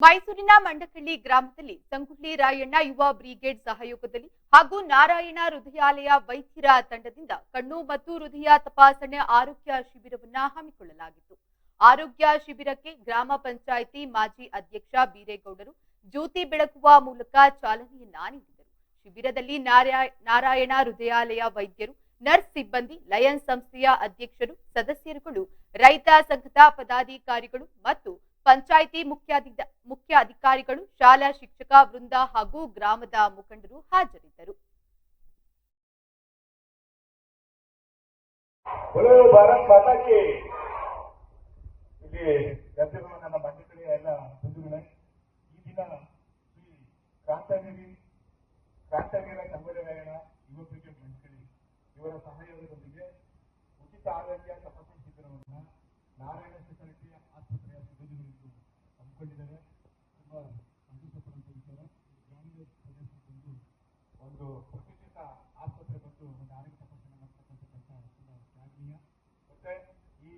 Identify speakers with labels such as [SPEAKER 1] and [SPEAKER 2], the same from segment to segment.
[SPEAKER 1] ಮೈಸೂರಿನ ಮಂಡಕಳ್ಳಿ ಗ್ರಾಮದಲ್ಲಿ ಸಂಗುಳ್ಳಿ ರಾಯಣ್ಣ ಯುವ ಬ್ರಿಗೇಡ್ ಸಹಯೋಗದಲ್ಲಿ ಹಾಗೂ ನಾರಾಯಣ ಹೃದಯಾಲಯ ವೈದ್ಯರ ತಂಡದಿಂದ ಕಣ್ಣು ಮತ್ತು ಹೃದಯ ತಪಾಸಣೆ ಆರೋಗ್ಯ ಶಿಬಿರವನ್ನ ಹಮ್ಮಿಕೊಳ್ಳಲಾಗಿತ್ತು. ಆರೋಗ್ಯ ಶಿಬಿರಕ್ಕೆ ಗ್ರಾಮ ಪಂಚಾಯಿತಿ ಮಾಜಿ ಅಧ್ಯಕ್ಷ ಬೀರೇಗೌಡರು ಜ್ಯೋತಿ ಬೆಳಗುವ ಮೂಲಕ ಚಾಲನೆಯನ್ನ ನೀಡಿದರು. ಶಿಬಿರದಲ್ಲಿ ನಾರಾಯ- ನಾರಾಯಣ ಹೃದಯಾಲಯ ವೈದ್ಯರು, ನರ್ಸ್ ಸಿಬ್ಬಂದಿ ಲಯನ್ ಸಂಸ್ಥೆಯ ಅಧ್ಯಕ್ಷರು, ಸದಸ್ಯರುಗಳು, ರೈತ ಸಂಘದ ಪದಾಧಿಕಾರಿಗಳು ಮತ್ತು ಪಂಚಾಯಿತಿ ಮುಖ್ಯ ಮುಖ್ಯ ಅಧಿಕಾರಿಗಳು ಶಾಲಾ ಶಿಕ್ಷಕ, ವೃಂದ ಹಾಗೂ ಗ್ರಾಮದ ಮುಖಂಡರು ಹಾಜರಿದ್ದರು.
[SPEAKER 2] ಇವರ ಉಚಿತ ಆರೋಗ್ಯ ತಪಾಸಣೆ ಶಿಬಿರವನ್ನು ನಾರಾಯಣ ಹಮ್ಮಿಕೊಂಡಿದ್ದಾರೆ ತುಂಬಾ ಸಂತೋಷ ಪಡುವಂತ ವಿಚಾರ ಗ್ರಾಮೀಣ ಪ್ರದೇಶಕ್ಕೆ ಬಂದು ಒಂದು ಪ್ರತಿಷ್ಠಿತ ಆಸ್ಪತ್ರೆ ಮತ್ತು ಒಂದು ಆರೋಗ್ಯ ತಪಾಸಣೆ ಮಾಡ್ತಕ್ಕಂಥ ಕೆಲಸ ತುಂಬಾ ಶ್ಲಾಘನೀಯ. ಮತ್ತೆ ಈ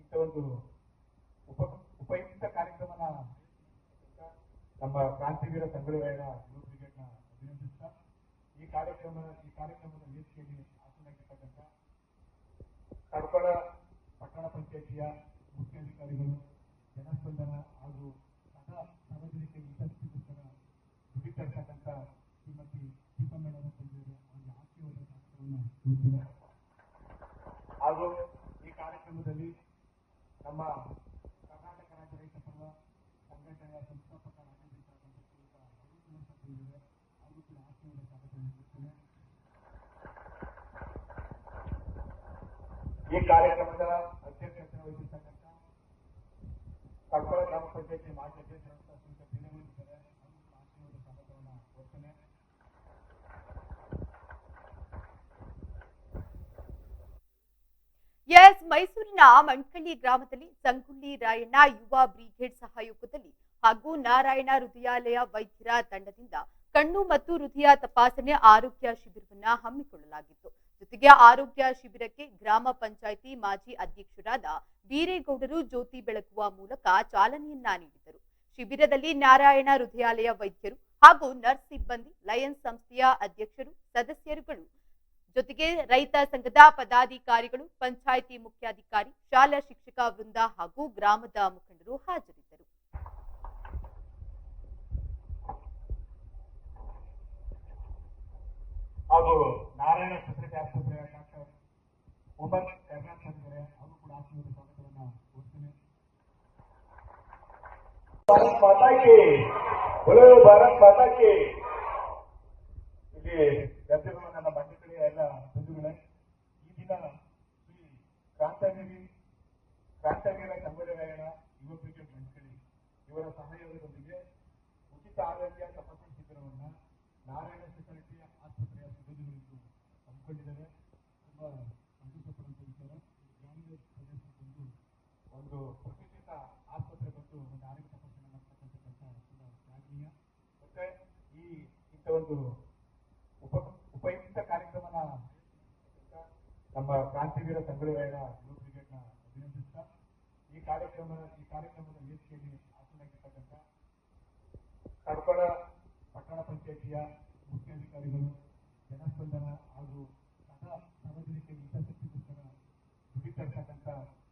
[SPEAKER 2] ಇಂಥ ಒಂದು ಉಪ, ಉಪಯುಕ್ತ ಕಾರ್ಯಕ್ರಮನ ನಮ್ಮ ಕ್ರಾಂತಿವೀರ ಸಂಗೊಳ್ಳಿರಾಯಣ ಯುವ ಬ್ರಿಗೇಡ್ನ ಅಭಿನಂದಿಸ್ತಾ, ಈ ಕಾರ್ಯಕ್ರಮ ಈ ಕಾರ್ಯಕ್ರಮದ ವೇದಿಕೆಯಲ್ಲಿ ಹಾಸನಾಗಿರ್ತಕ್ಕಂಥ ಕಡ್ಕೊಳ ಪಟ್ಟಣ ಪಂಚಾಯಿತಿಯ ಮುಖ್ಯಾಧಿಕಾರಿಗಳು ಜನಸ್ಪಂದನ ಹಾಗೂ ಸದಾ ಸಾರ್ವಜನಿಕ ಹಿತಾಸಕ್ತಿಗೋಸ್ಕರ ದುಡಿತಾ ಇರ್ತಕ್ಕಂಥ ಶ್ರೀಮತಿ ದೀಪಮೇಳನ ತಂದೆಯವರು ಅವರಿಗೆ ಆಶೀರ್ವಾದ ಕಾರ್ಯಕ್ರಮವನ್ನು ಹಾಗೂ ಈ ಕಾರ್ಯಕ್ರಮದಲ್ಲಿ ನಮ್ಮ ಕರ್ನಾಟಕ ರಾಜ್ಯ ರೈತ ಸಂಘ, ಸಂಘಟನೆಯ ಸಂಸ್ಥಾಪಕ ನೀಡುತ್ತೇನೆ ಈ ಕಾರ್ಯಕ್ರಮದ ಅಧ್ಯಕ್ಷತೆ ವಹಿಸಿರ್ತಕ್ಕಂಥ
[SPEAKER 1] ಎಸ್ ಮೈಸೂರಿನ ಮಣ್ಕಳ್ಳಿ ಗ್ರಾಮದಲ್ಲಿ ಸಂಗುಳ್ಳಿ ರಾಯಣ್ಣ ಯುವ ಬ್ರಿಗೇಡ್ ಸಹಯೋಗದಲ್ಲಿ ಹಾಗೂ ನಾರಾಯಣ ಹೃದಯಾಲಯ ವೈದ್ಯರ ತಂಡದಿಂದ ಕಣ್ಣು ಮತ್ತು ಹೃದಯ ತಪಾಸಣೆ ಆರೋಗ್ಯ ಶಿಬಿರವನ್ನ ಹಮ್ಮಿಕೊಳ್ಳಲಾಗಿತ್ತು. ಜೊತೆಗೆ ಆರೋಗ್ಯ ಶಿಬಿರಕ್ಕೆ ಗ್ರಾಮ ಪಂಚಾಯಿತಿ ಮಾಜಿ ಅಧ್ಯಕ್ಷರಾದ ಬೀರೇಗೌಡರು ಜ್ಯೋತಿ ಬೆಳಗುವ ಮೂಲಕ ಚಾಲನೆಯನ್ನ ನೀಡಿದರು. ಶಿಬಿರದಲ್ಲಿ ನಾರಾಯಣ ಹೃದಯಾಲಯ ವೈದ್ಯರು ಹಾಗೂ ನರ್ಸ್ ಸಿಬ್ಬಂದಿ, ಲಯನ್ಸ್ ಸಂಸ್ಥೆಯ ಅಧ್ಯಕ್ಷರು, ಸದಸ್ಯರುಗಳು. ಜೊತೆಗೆ ರೈತ ಸಂಘದ ಪದಾಧಿಕಾರಿಗಳು, ಪಂಚಾಯಿತಿ ಮುಖ್ಯಾಧಿಕಾರಿ, ಶಾಲಾ ಶಿಕ್ಷಕ ವೃಂದ ಹಾಗೂ ಗ್ರಾಮದ ಮುಖಂಡರು ಹಾಜರಿದ್ದರು.
[SPEAKER 2] ಹಾಗೂ ನಾರಾಯಣ ಸ್ಪೆಷಾಲಿಟಿ ಆಸ್ಪತ್ರೆ ಡಾಕ್ಟರ್ ಉಮರ್ ಕರ್ನಾಟಕ ಅವರು ಕೂಡ ಆಸ್ಪತ್ರೆ ಸಮಸ್ಯೆಗಳನ್ನ ಕೊಡ್ತೀನಿ. ಭಾರತ್ ಭಾರತ್ ಇಲ್ಲಿ ಗದ್ದೆಗಳು ನನ್ನ ಎಲ್ಲ ಬಂಧುಗಳೇ, ಈ ದಿನ ಶ್ರೀ ಕ್ರಾಂತಗಿರಿ, ಕ್ರಾಂತಗಿರ ಸಂಗೊಳ್ಳಿರಾಯಣ ಯುವ ಮಂಡಳಿ ಇವರ ಸಹಯೋಗದೊಂದಿಗೆ ಉಚಿತ ಆರೋಗ್ಯ ತಪಾಸಣೆ ಶಿಬಿರವನ್ನು ನಾರಾಯಣ ಸೆಕ್ಯುರಿಟಿ ಆಸ್ಪತ್ರೆಯ ಸಿಬ್ಬಂದಿಗಳಿಂದು ಹಮ್ಮಿಕೊಂಡಿದ್ದಾರೆ. ತುಂಬಾ ಸಂತೋಷ ಪಡುವಂತ ವಿಚಾರ. ಗ್ರಾಮೀಣ ಪ್ರದೇಶಕ್ಕೆ ಬಂದು ಒಂದು ಪ್ರತಿಷ್ಠಿತ ಆಸ್ಪತ್ರೆ ಬಂದು ಒಂದು ಆರೋಗ್ಯ ತಪಾಸಣೆ ಮಾಡ್ತಕ್ಕಂಥ ಕೆಲಸ ತುಂಬಾ ಶ್ಲಾಘನೀಯ. ಮತ್ತೆ ಈ ಇಂಥ ಒಂದು ಉಪ, ಉಪಯುಕ್ತ ಕಾರ್ಯಕ್ರಮನ ನಮ್ಮ ಕ್ರಾಂತಿವೀರ ಸಂಗೊಳ್ಳಿರಾಯಣ ಯುವ ಬ್ರಿಗೇಡ್ನ ಅಭಿನಂದಿಸ್ತಾ, ಈ ಕಾರ್ಯಕ್ರಮ ಈ ಕಾರ್ಯಕ್ರಮದ ವೇದಿಕೆಯಲ್ಲಿ ಹಾಸನಾಗಿರ್ತಕ್ಕಂಥ ಕಡ್ಕೊಳ ಪಂಚಾಯಿತಿಯ ಮುಖ್ಯಾಧಿಕಾರಿಗಳು, ಜನಸ್ಪಂದನ ಹಾಗೂ ಸದಾ ಸಾರ್ವಜನಿಕ ಹಿತಾಸಕ್ತಿ ಪುಸ್ತಕ ಇರ್ತಕ್ಕಂಥ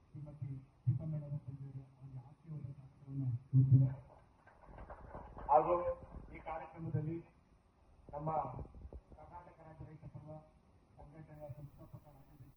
[SPEAKER 2] ಶ್ರೀಮತಿ ದೀಪಮೇಳನ ತಂದೆಯವರು ಅವರಿಗೆ ಆಶೀರ್ವಾದ ಕಾರ್ಯಕ್ರಮವನ್ನು ಹಾಗೂ ಈ ಕಾರ್ಯಕ್ರಮದಲ್ಲಿ ನಮ್ಮ ಕರ್ನಾಟಕ ರಾಜ್ಯ ರೈತ ಪರ ಸಂಘಟನೆಯ ಸಂಸ್ಥಾಪಕ ರಾಜ್ಯಾಧ್ಯಕ್ಷ